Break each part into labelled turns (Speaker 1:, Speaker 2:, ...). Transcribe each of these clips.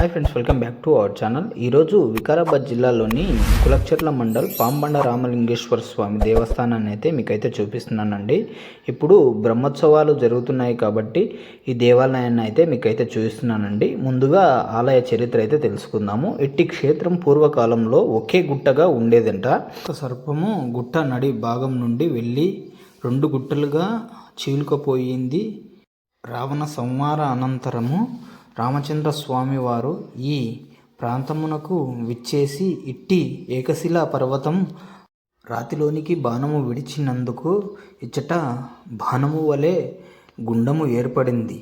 Speaker 1: Hi friends welcome back to our channel ఈరోజు వికారాబాద్ జిల్లాలోని కులక్చర్ల మండల్ పాంబండ రామలింగేశ్వర స్వామి దేవస్థానాన్ని అయితే మీకైతే చూపిస్తున్నానండి. ఇప్పుడు బ్రహ్మోత్సవాలు జరుగుతున్నాయి కాబట్టి ఈ దేవాలయాన్ని అయితే మీకైతే చూపిస్తున్నానండి. ముందుగా ఆలయ చరిత్ర అయితే తెలుసుకుందాము. ఎట్టి క్షేత్రం పూర్వకాలంలో ఒకే గుట్టగా ఉండేదంట. సర్పము గుట్ట నడి భాగం నుండి వెళ్ళి రెండు గుట్టలుగా చీలుకపోయింది. రావణ సంహార అనంతరము రామచంద్ర స్వామివారు ఈ ప్రాంతమునకు విచ్చేసి ఇట్టి ఏకశిలా పర్వతం రాతిలోనికి బాణము విడిచినందుకు ఇచ్చట బాణము వలె గుండము ఏర్పడింది.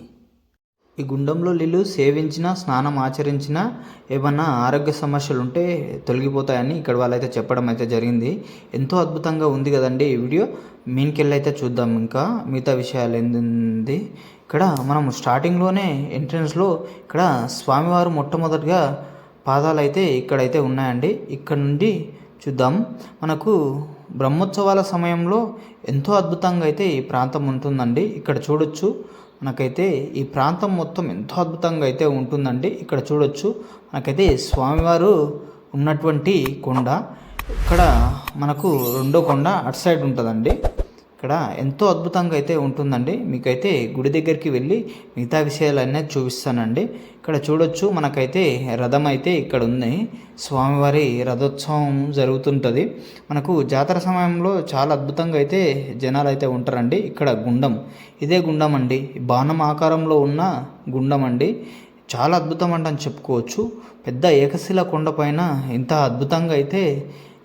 Speaker 1: ఈ గుండంలో నీళ్ళు సేవించిన స్నానం ఆచరించిన ఏమన్నా ఆరోగ్య సమస్యలు ఉంటే తొలగిపోతాయని ఇక్కడ వాళ్ళైతే చెప్పడం అయితే జరిగింది. ఎంతో అద్భుతంగా ఉంది కదండి ఈ వీడియో. మీన్కెళ్ళి అయితే చూద్దాం ఇంకా. మిగతా విషయాలు ఏంది ఇక్కడ మనం స్టార్టింగ్లోనే ఎంట్రన్స్లో ఇక్కడ స్వామివారు మొట్టమొదటిగా పాదాలు అయితే ఇక్కడైతే ఉన్నాయండి. ఇక్కడ నుండి చూద్దాం. మనకు బ్రహ్మోత్సవాల సమయంలో ఎంతో అద్భుతంగా అయితే ఈ ప్రాంతం ఉంటుందండి. ఇక్కడ చూడొచ్చు. మనకైతే ఈ ప్రాంతం మొత్తం ఎంతో అద్భుతంగా అయితే ఉంటుందండి. ఇక్కడ చూడొచ్చు. మనకైతే స్వామివారు ఉన్నటువంటి కొండ. ఇక్కడ మనకు రెండో కొండ అటు సైడ్ ఉంటుందండి. ఇక్కడ ఎంతో అద్భుతంగా అయితే ఉంటుందండి. మీకైతే గుడి దగ్గరికి వెళ్ళి మిగతా విషయాలన్నీ చూపిస్తానండి. ఇక్కడ చూడొచ్చు మనకైతే రథం అయితే ఇక్కడ ఉంది. స్వామివారి రథోత్సవం జరుగుతుంటుంది. మనకు జాతర సమయంలో చాలా అద్భుతంగా అయితే జనాలు అయితే ఉంటారండి. ఇక్కడ గుండం. ఇదే గుండం అండి. బాణం ఆకారంలో ఉన్న గుండం అండి. చాలా అద్భుతం అంటని చెప్పుకోవచ్చు. పెద్ద ఏకశిల కొండపైన ఇంత అద్భుతంగా అయితే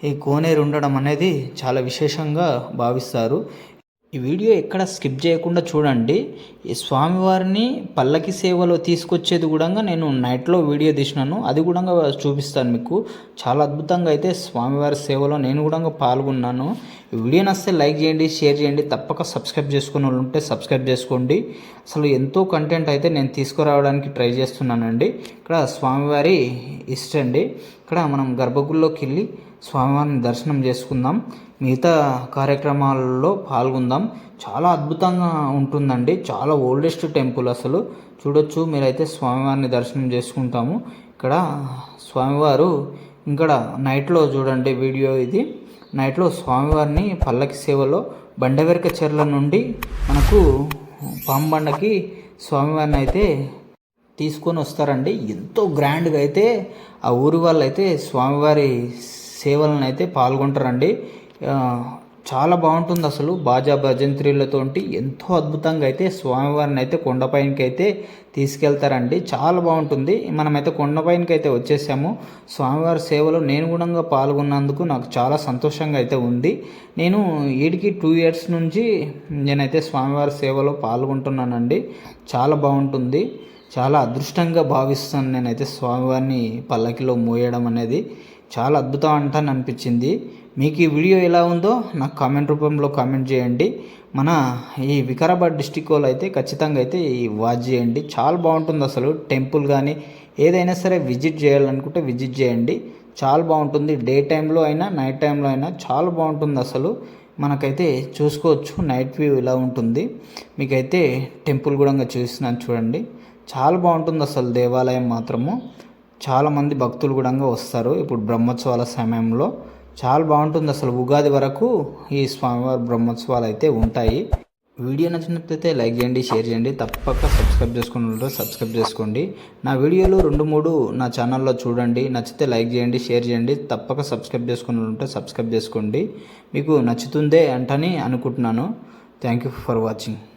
Speaker 1: ఈ కోనేరు ఉండడం అనేది చాలా విశేషంగా భావిస్తారు. ఈ వీడియో ఎక్కడ స్కిప్ చేయకుండా చూడండి. ఈ స్వామివారిని పల్లకి సేవలో తీసుకొచ్చేది కూడా నేను నైట్లో వీడియో తీసినాను. అది కూడా చూపిస్తాను మీకు. చాలా అద్భుతంగా అయితే స్వామివారి సేవలో నేను కూడా పాల్గొన్నాను. ఈ వీడియో నస్తే లైక్ చేయండి షేర్ చేయండి. తప్పక సబ్స్క్రైబ్ చేసుకుని వాళ్ళు ఉంటే సబ్స్క్రైబ్ చేసుకోండి. అసలు ఎంతో కంటెంట్ అయితే నేను తీసుకురావడానికి ట్రై చేస్తున్నానండి. ఇక్కడ స్వామివారి ఇష్టం అండి ఇక్కడ మనం గర్భగుడిలోకి వెళ్ళి స్వామివారిని దర్శనం చేసుకుందాం. మిగతా కార్యక్రమాలలో పాల్గొందాం. చాలా అద్భుతంగా ఉంటుందండి. చాలా ఓల్డెస్ట్ టెంపుల్ అసలు. చూడొచ్చు మీరైతే స్వామివారిని దర్శనం చేసుకుంటాము. ఇక్కడ స్వామివారు ఇక్కడ నైట్లో చూడండి వీడియో ఇది. నైట్లో స్వామివారిని పల్లకి సేవలో బండవెరక చెర్ల నుండి మనకు పాంబండకి స్వామివారిని అయితే తీసుకొని వస్తారండి. ఎంతో గ్రాండ్గా అయితే ఆ ఊరి వాళ్ళు అయితే స్వామివారి సేవలను అయితే పాల్గొంటారండి చాలా బాగుంటుంది అసలు బాజా భజంత్రీలతోటి ఎంతో అద్భుతంగా అయితే స్వామివారిని అయితే కొండపైనకి అయితే తీసుకెళ్తారండి. చాలా బాగుంటుంది. మనమైతే కొండపైనకి అయితే వచ్చేసాము. స్వామివారి సేవలో నేను కూడా పాల్గొన్నందుకు నాకు చాలా సంతోషంగా అయితే ఉంది. నేను వీడికి టూ ఇయర్స్ నుంచి నేనైతే స్వామివారి సేవలో పాల్గొంటున్నానండి. చాలా బాగుంటుంది. చాలా అదృష్టంగా భావిస్తాను నేనైతే స్వామివారిని పల్లకిలో మోయడం అనేది చాలా అద్భుతం అంటాను అనిపించింది. మీకు ఈ వీడియో ఎలా ఉందో నాకు కామెంట్ రూపంలో కామెంట్ చేయండి. మన ఈ వికారాబాద్ డిస్టిక్ వాళ్ళు అయితే ఖచ్చితంగా అయితే ఈ వాచ్ చేయండి. చాలా బాగుంటుంది అసలు టెంపుల్ కానీ ఏదైనా సరే విజిట్ చేయాలనుకుంటే విజిట్ చేయండి. చాలా బాగుంటుంది. డే టైంలో అయినా నైట్ టైంలో అయినా చాలా బాగుంటుంది అసలు. మనకైతే చూసుకోవచ్చు. నైట్ వ్యూ ఇలా ఉంటుంది. మీకైతే టెంపుల్ కూడా చూస్తున్నాను చూడండి. చాలా బాగుంటుంది అసలు దేవాలయం మాత్రము. చాలామంది భక్తులు కూడా వస్తారు. ఇప్పుడు బ్రహ్మోత్సవాల సమయంలో చాలా బాగుంటుంది అసలు. ఉగాది వరకు ఈ స్వామివారి బ్రహ్మోత్సవాలు అయితే ఉంటాయి. వీడియో నచ్చినట్లయితే లైక్ చేయండి షేర్ చేయండి. తప్పక సబ్స్క్రైబ్ చేసుకుని సబ్స్క్రైబ్ చేసుకోండి. నా వీడియోలు రెండు మూడు నా ఛానల్లో చూడండి. నచ్చితే లైక్ చేయండి షేర్ చేయండి. తప్పక సబ్స్క్రైబ్ చేసుకుని ఉంటే సబ్స్క్రైబ్ చేసుకోండి. మీకు నచ్చుతుందే అంటని అనుకుంటున్నాను. Thank you for watching.